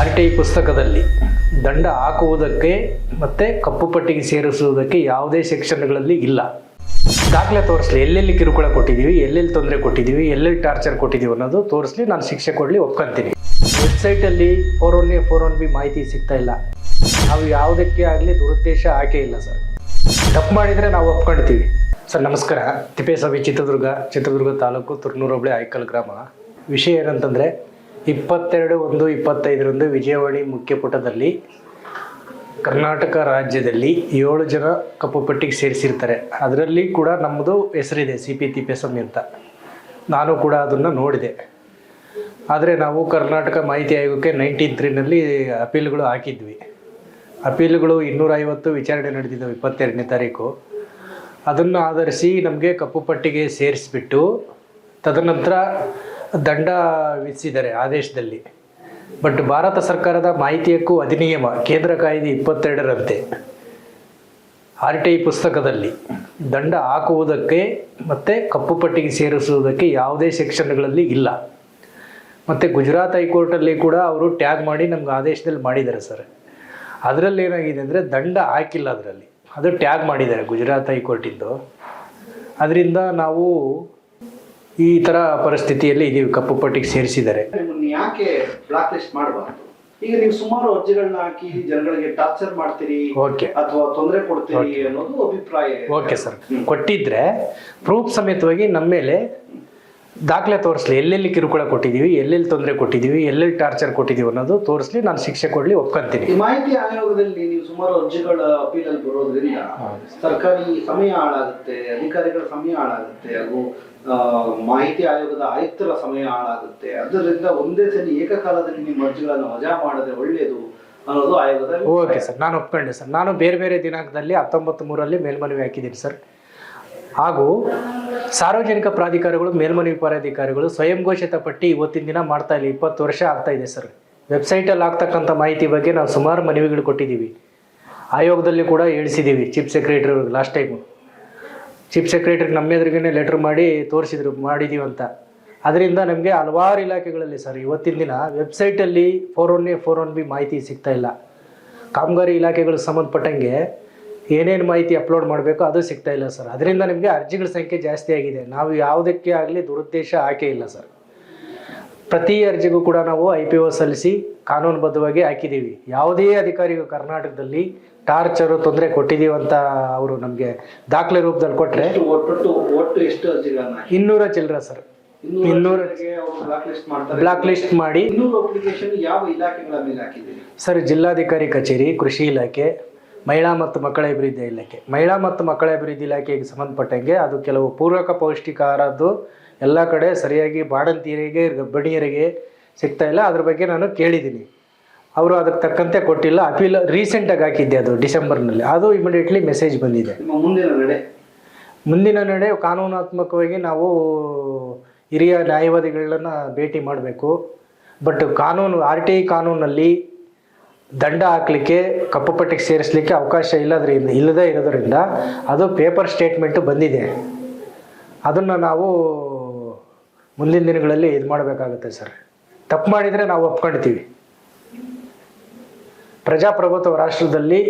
R T I ಪುಸ್ತಕದಲ್ಲಿ ದಂಡ ಹಾಕುವುದಕ್ಕೆ ಮತ್ತು ಕಪ್ಪು ಪಟ್ಟಿಗೆ ಸೇರಿಸುವುದಕ್ಕೆ ಯಾವುದೇ ಸೆಕ್ಷನ್ಗಳಲ್ಲಿ ಇಲ್ಲ. ದಾಖಲೆ ತೋರಿಸ್ಲಿ, ಎಲ್ಲೆಲ್ಲಿ ಕಿರುಕುಳ ಕೊಟ್ಟಿದ್ದೀವಿ, ಎಲ್ಲೆಲ್ಲಿ ತೊಂದರೆ ಕೊಟ್ಟಿದ್ದೀವಿ, ಎಲ್ಲೆಲ್ಲಿ ಟಾರ್ಚರ್ ಕೊಟ್ಟಿದ್ದೀವಿ ಅನ್ನೋದು ತೋರಿಸ್ಲಿ, ನಾನು ಶಿಕ್ಷೆ ಕೊಡಲಿ, ಒಪ್ಕೊಂತೀನಿ. ವೆಬ್ಸೈಟಲ್ಲಿ four one A, four one B ಮಾಹಿತಿ ಸಿಗ್ತಾ ಇಲ್ಲ. ನಾವು ಯಾವುದಕ್ಕೆ ಆಗಲಿ ದುರುದ್ದೇಶ ಆಕೆ ಇಲ್ಲ, ಸರ್. ತಪ್ಪು ಮಾಡಿದರೆ ನಾವು ಒಪ್ಕೊಳ್ತೀವಿ ಸರ್, ನಮಸ್ಕಾರ. ತಿಪ್ಪೇಸ್ವಾಮಿ ಚಿತ್ರದುರ್ಗ ಚಿತ್ರದುರ್ಗ ತಾಲೂಕು ತುರ್ನೂರು ಹೋಬಳಿ ಐಕಲ್ ಗ್ರಾಮ. ವಿಷಯ ಏನಂತಂದರೆ ಇಪ್ಪತ್ತೆರಡು ಒಂದು ಇಪ್ಪತ್ತೈದರಂದು ವಿಜಯವಾಣಿ ಮುಖ್ಯಪುಟದಲ್ಲಿ ಕರ್ನಾಟಕ ರಾಜ್ಯದಲ್ಲಿ ಏಳು ಜನ ಕಪ್ಪು ಪಟ್ಟಿಗೆ ಸೇರಿಸಿರ್ತಾರೆ. ಅದರಲ್ಲಿ ಕೂಡ ನಮ್ಮದು ಹೆಸರಿದೆ ಸಿ ಪಿ ತಿಪ್ಪೇಸ್ವಾಮಿ ಅಂತ. ನಾನು ಕೂಡ ಅದನ್ನು ನೋಡಿದೆ. ಆದರೆ ನಾವು ಕರ್ನಾಟಕ ಮಾಹಿತಿ ಆಯೋಗಕ್ಕೆ ನೈನ್ಟೀನ್ ತ್ರೀನಲ್ಲಿ ಅಪೀಲ್ಗಳು ಹಾಕಿದ್ವಿ. ಅಪೀಲ್ಗಳು ಇನ್ನೂರೈವತ್ತು ವಿಚಾರಣೆ ನಡೆದಿದ್ದವು ಇಪ್ಪತ್ತೆರಡನೇ ತಾರೀಕು. ಅದನ್ನು ಆಧರಿಸಿ ನಮಗೆ ಕಪ್ಪು ಪಟ್ಟಿಗೆ ಸೇರಿಸಿಬಿಟ್ಟು, ತದನಂತರ ದಂಡ ವಿಧಿಸಿದ್ದಾರೆ ಆದೇಶದಲ್ಲಿ. ಬಟ್ ಭಾರತ ಸರ್ಕಾರದ ಮಾಹಿತಿ ಹಕ್ಕು ಅಧಿನಿಯಮ, ಕೇಂದ್ರ ಕಾಯ್ದೆ ಇಪ್ಪತ್ತೆರಡರಂತೆ. ಆರ್ ಟಿ ಐ ಪುಸ್ತಕದಲ್ಲಿ ದಂಡ ಹಾಕುವುದಕ್ಕೆ ಮತ್ತು ಕಪ್ಪು ಪಟ್ಟಿಗೆ ಸೇರಿಸುವುದಕ್ಕೆ ಯಾವುದೇ ಸೆಕ್ಷನ್ಗಳಲ್ಲಿ ಇಲ್ಲ. ಮತ್ತು ಗುಜರಾತ್ ಹೈಕೋರ್ಟಲ್ಲಿ ಕೂಡ ಅವರು ಟ್ಯಾಗ್ ಮಾಡಿ ನಮ್ಗೆ ಆದೇಶದಲ್ಲಿ ಮಾಡಿದ್ದಾರೆ ಸರ್. ಅದರಲ್ಲಿ ಏನಾಗಿದೆ ಅಂದರೆ ದಂಡ ಹಾಕಿಲ್ಲ ಅದರಲ್ಲಿ. ಅದು ಟ್ಯಾಗ್ ಮಾಡಿದ್ದಾರೆ ಗುಜರಾತ್ ಹೈಕೋರ್ಟಿಂದು. ಅದರಿಂದ ನಾವು ಈ ತರ ಪರಿಸ್ಥಿತಿಯಲ್ಲಿ ಇದೀವಿ ಕಪ್ಪು ಪಟ್ಟಿಗೆ ಸೇರಿಸಿದ್ದಾರೆ. ಯಾಕೆ ಬ್ಲಾಕ್ ಲಿಸ್ಟ್ ಮಾಡಬಾರ್ದು? ಈಗ ನೀವು ಸುಮಾರು ಅರ್ಜಿಗಳನ್ನ ಹಾಕಿ ಜನಗಳಿಗೆ ಟಾರ್ಚರ್ ಮಾಡ್ತೀರಿ ಓಕೆ ಅಥವಾ ತೊಂದರೆ ಕೊಡ್ತೀರಿ ಅನ್ನೋದು ಅಭಿಪ್ರಾಯ ಓಕೆ ಸರ್ ಕೊಟ್ಟಿದ್ರೆ ಪ್ರೂಫ್ ಸಮೇತವಾಗಿ ನಮ್ಮ ಮೇಲೆ ದಾಖಲೆ ತೋರಿಸ್ಲಿ. ಎಲ್ಲೆಲ್ಲಿ ಕಿರುಕುಳ ಕೊಟ್ಟಿದ್ದೀವಿ ಎಲ್ಲೆಲ್ಲಿ ತೊಂದರೆ ಕೊಟ್ಟಿದ್ದೀವಿ ಎಲ್ಲೆಲ್ಲಿ ಟಾರ್ಚರ್ ಕೊಟ್ಟಿದ್ದೀವಿ ಅನ್ನೋದು ತೋರಿಸ್ಲಿ ನಾನು ಶಿಕ್ಷೆ ಕೊಡಲಿ ಒಪ್ಕೊಂತೀನಿ. ಮಾಹಿತಿ ಆಯೋಗದಲ್ಲಿ ನೀವು ಸುಮಾರು ಅರ್ಜಿಗಳ ಅಪೀಲ್ ಅಲ್ಲಿ ಬರೋದ್ರಿಂದ ಸರ್ಕಾರಿ ಸಮಯ ಹಾಳಾಗುತ್ತೆ ಅಧಿಕಾರಿಗಳ ಸಮಯ ಹಾಳಾಗುತ್ತೆ ಹಾಗೂ ಮಾಹಿತಿ ಆಯೋಗದ ಆಯುಕ್ತರ ಸಮಯ ಹಾಳಾಗುತ್ತೆ. ಅದರಿಂದ ಒಂದೇ ಸಲ ಏಕಕಾಲದಲ್ಲಿ ನಿಮ್ಮ ಅರ್ಜಿಗಳನ್ನು ವಜಾ ಮಾಡದೆ ಒಳ್ಳೆಯದು ಅನ್ನೋದು ಆಯೋಗದ ಓಕೆ ಸರ್ ನಾನು ಒಪ್ಕೊಂಡೆ ಸರ್. ನಾನು ಬೇರೆ ಬೇರೆ ದಿನಾಂಕದಲ್ಲಿ ಹತ್ತೊಂಬತ್ತು ಮೂರಲ್ಲಿ ಮೇಲ್ಮನವಿ ಹಾಕಿದ್ದೀನಿ ಸರ್. ಹಾಗೂ ಸಾರ್ವಜನಿಕ ಪ್ರಾಧಿಕಾರಗಳು, ಮೇಲ್ಮನವಿ ಪ್ರಾಧಿಕಾರಗಳು ಸ್ವಯಂ ಘೋಷಿತ ಪಟ್ಟಿ ಇವತ್ತಿನ ದಿನ ಮಾಡ್ತಾ ಇಲ್ಲ. ಇಪ್ಪತ್ತು ವರ್ಷ ಆಗ್ತಾ ಇದೆ ಸರ್. ವೆಬ್ಸೈಟಲ್ಲಿ ಆಗ್ತಕ್ಕಂಥ ಮಾಹಿತಿ ಬಗ್ಗೆ ನಾವು ಸುಮಾರು ಮನವಿಗಳು ಕೊಟ್ಟಿದ್ದೀವಿ. ಆಯೋಗದಲ್ಲಿ ಕೂಡ ಹೇಳಿಸಿದ್ದೀವಿ ಚೀಫ್ ಸೆಕ್ರೆಟರಿ ಅವ್ರಿಗೆ ಲಾಸ್ಟ್ ಟೈಮು ಚೀಫ್ ಸೆಕ್ರೆಟರಿಗೆ ಎದುರಿಗೇನೆ ಲೆಟ್ರ್ ಮಾಡಿ ತೋರಿಸಿದ್ರು ಮಾಡಿದ್ದೀವಿ ಅಂತ. ಅದರಿಂದ ನಮಗೆ ಹಲವಾರು ಇಲಾಖೆಗಳಲ್ಲಿ ಸರ್ ಇವತ್ತಿನ ದಿನ ವೆಬ್ಸೈಟಲ್ಲಿ four one A, four one B ಮಾಹಿತಿ ಸಿಗ್ತಾ ಇಲ್ಲ. ಕಾಮಗಾರಿ ಇಲಾಖೆಗಳಿಗೆ ಸಂಬಂಧಪಟ್ಟಂಗೆ ಏನೇನು ಮಾಹಿತಿ ಅಪ್ಲೋಡ್ ಮಾಡಬೇಕು ಅದು ಸಿಗ್ತಾ ಇಲ್ಲ ಸರ್. ಅದರಿಂದ ನಿಮಗೆ ಅರ್ಜಿಗಳ ಸಂಖ್ಯೆ ಜಾಸ್ತಿ ಆಗಿದೆ. ನಾವು ಯಾವುದಕ್ಕೆ ಆಗಲಿ ದುರುದ್ದೇಶ ಆಕೆ ಇಲ್ಲ ಸರ್. ಪ್ರತಿ ಅರ್ಜಿಗೂ ಕೂಡ ನಾವು ಐ ಪಿ ಒ ಸಲ್ಲಿಸಿ ಕಾನೂನುಬದ್ಧವಾಗಿ ಹಾಕಿದ್ದೀವಿ. ಯಾವುದೇ ಅಧಿಕಾರಿಗೂ ಕರ್ನಾಟಕದಲ್ಲಿ ಟಾರ್ಚರು ತೊಂದರೆ ಕೊಟ್ಟಿದ್ದೀವಿ ಅಂತ ಅವರು ನಮಗೆ ದಾಖಲೆ ರೂಪದಲ್ಲಿ ಕೊಟ್ಟರೆ ಹಾಕಿ? ಇನ್ನೂರ ಚಿಲ್ಲರ ಸರ್. ಇನ್ನೂರ ಬ್ಲಾಕ್ ಲಿಸ್ಟ್ ಮಾಡಿ. ಸರ್ ಜಿಲ್ಲಾಧಿಕಾರಿ ಕಚೇರಿ ಕೃಷಿ ಇಲಾಖೆ ಮಹಿಳಾ ಮತ್ತು ಮಕ್ಕಳ ಅಭಿವೃದ್ಧಿ ಇಲಾಖೆ. ಮಹಿಳಾ ಮತ್ತು ಮಕ್ಕಳ ಅಭಿವೃದ್ಧಿ ಇಲಾಖೆಗೆ ಸಂಬಂಧಪಟ್ಟಂಗೆ ಅದು ಕೆಲವು ಪೂರಕ ಪೌಷ್ಟಿಕಾಹಾರದ್ದು ಎಲ್ಲ ಕಡೆ ಸರಿಯಾಗಿ ಬಾಣಂತಿಯರಿಗೆ ಗರ್ಭಿಣಿಯರಿಗೆ ಸಿಗ್ತಾ ಇಲ್ಲ. ಅದ್ರ ಬಗ್ಗೆ ನಾನು ಕೇಳಿದ್ದೀನಿ. ಅವರು ಅದಕ್ಕೆ ತಕ್ಕಂತೆ ಕೊಟ್ಟಿಲ್ಲ. ಅಪೀಲ್ ರೀಸೆಂಟಾಗಿ ಹಾಕಿದ್ದೆ ಅದು ಡಿಸೆಂಬರ್ನಲ್ಲಿ. ಅದು ಇಮಿಡಿಯೇಟ್ಲಿ ಮೆಸೇಜ್ ಬಂದಿದೆ. ಮುಂದಿನ ನಡೆ ಮುಂದಿನ ನಡೆ ಕಾನೂನಾತ್ಮಕವಾಗಿ ನಾವು ಹಿರಿಯ ನ್ಯಾಯವಾದಿಗಳನ್ನ ಭೇಟಿ ಮಾಡಬೇಕು. ಬಟ್ ಕಾನೂನು ಆರ್ ಟಿ ಐ ಕಾನೂನಲ್ಲಿ ದಂಡ ಹಾಕಲಿಕ್ಕೆ, ಕಪ್ಪು ಪಟ್ಟಿಗೆ ಸೇರಿಸಲಿಕ್ಕೆ ಅವಕಾಶ ಇಲ್ಲದ್ರಿಂದ ಇಲ್ಲದೇ ಇರೋದ್ರಿಂದ ಅದು ಪೇಪರ್ ಸ್ಟೇಟ್ಮೆಂಟು ಬಂದಿದೆ. ಅದನ್ನು ನಾವು ಮುಂದಿನ ದಿನಗಳಲ್ಲಿ ಇದು ಮಾಡಬೇಕಾಗುತ್ತೆ ಸರ್. ತಪ್ಪು ಮಾಡಿದರೆ ನಾವು ಒಪ್ಕೊಳ್ತೀವಿ ಪ್ರಜಾಪ್ರಭುತ್ವ ರಾಷ್ಟ್ರದಲ್ಲಿ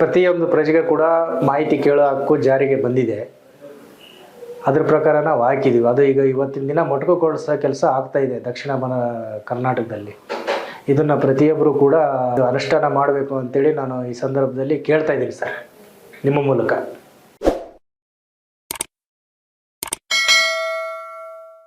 ಪ್ರತಿಯೊಂದು ಪ್ರಜೆಗೆ ಕೂಡ ಮಾಹಿತಿ ಕೇಳೋ ಹಕ್ಕು ಜಾರಿಗೆ ಬಂದಿದೆ. ಅದ್ರ ಪ್ರಕಾರ ನಾವು ಹಾಕಿದ್ದೀವಿ ಅದು ಈಗ ಇವತ್ತಿನ ದಿನ ಮೊಟಕುಗೊಳಿಸೋ ಕೆಲಸ ಆಗ್ತಾ ಇದೆ ದಕ್ಷಿಣ ಕರ್ನಾಟಕದಲ್ಲಿ. ಇದನ್ನು ಪ್ರತಿಯೊಬ್ಬರು ಕೂಡ ಅನುಷ್ಠಾನ ಮಾಡಬೇಕು ಅಂತೇಳಿ ನಾನು ಈ ಸಂದರ್ಭದಲ್ಲಿ ಕೇಳ್ತಾ ಇದ್ದೀನಿ ಸರ್. ನಿಮ್ಮ ಮೂಲಕ.